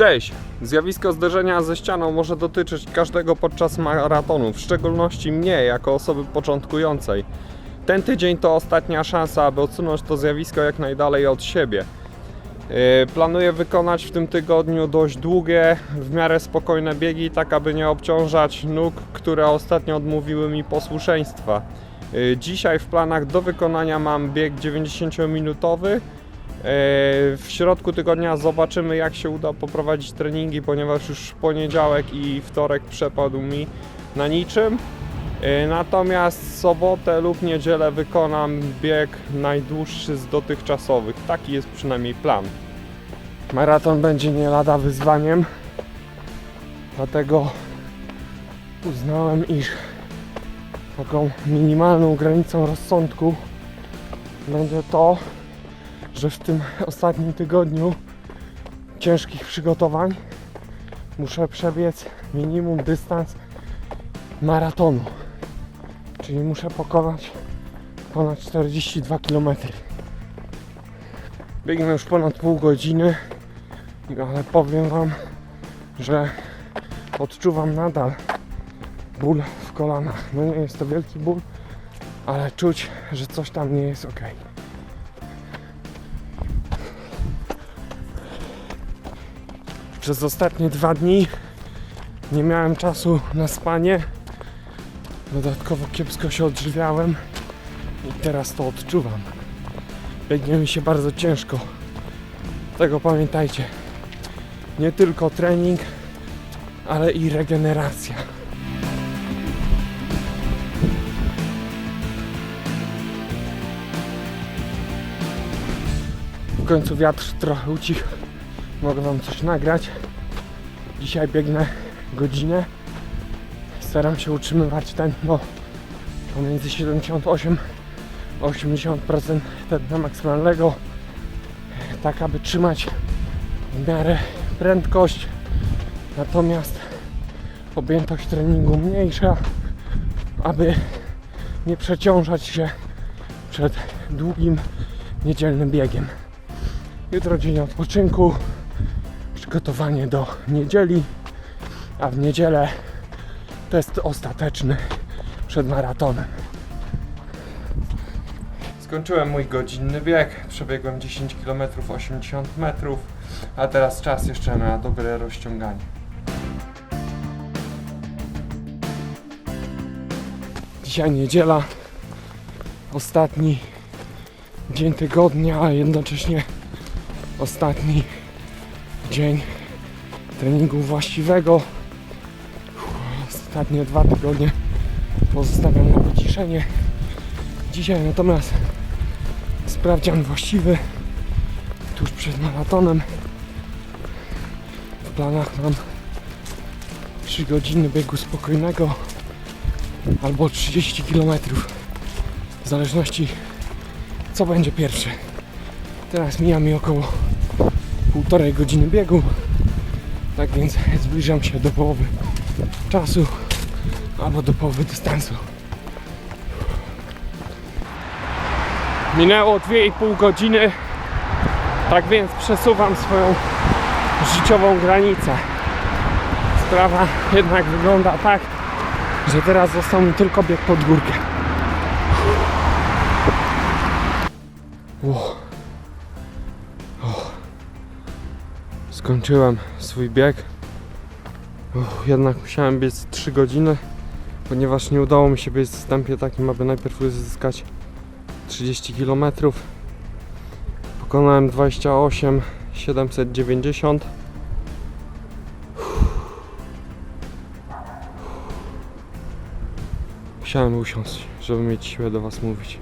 Cześć! Zjawisko zderzenia ze ścianą może dotyczyć każdego podczas maratonu, w szczególności mnie jako osoby początkującej. Ten tydzień to ostatnia szansa, aby odsunąć to zjawisko jak najdalej od siebie. Yy, Planuję wykonać w tym tygodniu dość długie, w miarę spokojne biegi, tak aby nie obciążać nóg, które ostatnio odmówiły mi posłuszeństwa. Yy, Dzisiaj w planach do wykonania mam bieg 90-minutowy. E, W środku tygodnia zobaczymy, jak się uda poprowadzić treningi, ponieważ już poniedziałek i wtorek przepadł mi na niczym. E, Natomiast sobotę lub niedzielę wykonam bieg najdłuższy z dotychczasowych. Taki jest przynajmniej plan. Maraton będzie nie lada wyzwaniem, dlatego uznałem, iż taką minimalną granicą rozsądku będzie to, że w tym ostatnim tygodniu ciężkich przygotowań muszę przebiec minimum dystans maratonu. Czyli muszę pokonać ponad 42 km. Biegnę już ponad pół godziny, ale powiem Wam, że odczuwam nadal ból w kolanach. No nie jest to wielki ból, ale czuć, że coś tam nie jest ok. Przez ostatnie dwa dni nie miałem czasu na spanie. Dodatkowo kiepsko się odżywiałem i teraz to odczuwam. Biegnie mi się bardzo ciężko. Tego pamiętajcie. Nie tylko trening, ale i regeneracja. W końcu wiatr trochę ucichł mogę Wam coś nagrać. Dzisiaj biegnę godzinę. Staram się utrzymywać tempo pomiędzy 78 a 80% tętna maksymalnego, tak aby trzymać w miarę prędkość, natomiast objętość treningu mniejsza, aby nie przeciążać się przed długim niedzielnym biegiem. Jutro dzień odpoczynku, przygotowanie do niedzieli, a w niedzielę test ostateczny przed maratonem. Skończyłem mój godzinny bieg, przebiegłem 10 km 80 metrów, a teraz czas jeszcze na dobre rozciąganie. Dzisiaj niedziela, ostatni dzień tygodnia, a jednocześnie ostatni dzień treningu właściwego. Ostatnie dwa tygodnie pozostawiam na wyciszenie. Dzisiaj natomiast sprawdzian właściwy tuż przed maratonem. W planach mam 3 godziny biegu spokojnego albo 30 km w zależności co będzie pierwsze. Teraz mija mi około półtorej godziny biegu. Tak więc zbliżam się do połowy czasu albo do połowy dystansu. Minęło 2,5 godziny. Tak więc przesuwam swoją życiową granicę. Sprawa jednak wygląda tak, że teraz został mi tylko bieg pod górkę. Uff. Skończyłem swój bieg. Jednak musiałem biec 3 godziny, ponieważ nie udało mi się biec w tempie takim, aby najpierw uzyskać 30 km. Pokonałem 28 790. Musiałem usiąść, żeby mieć siłę do Was mówić.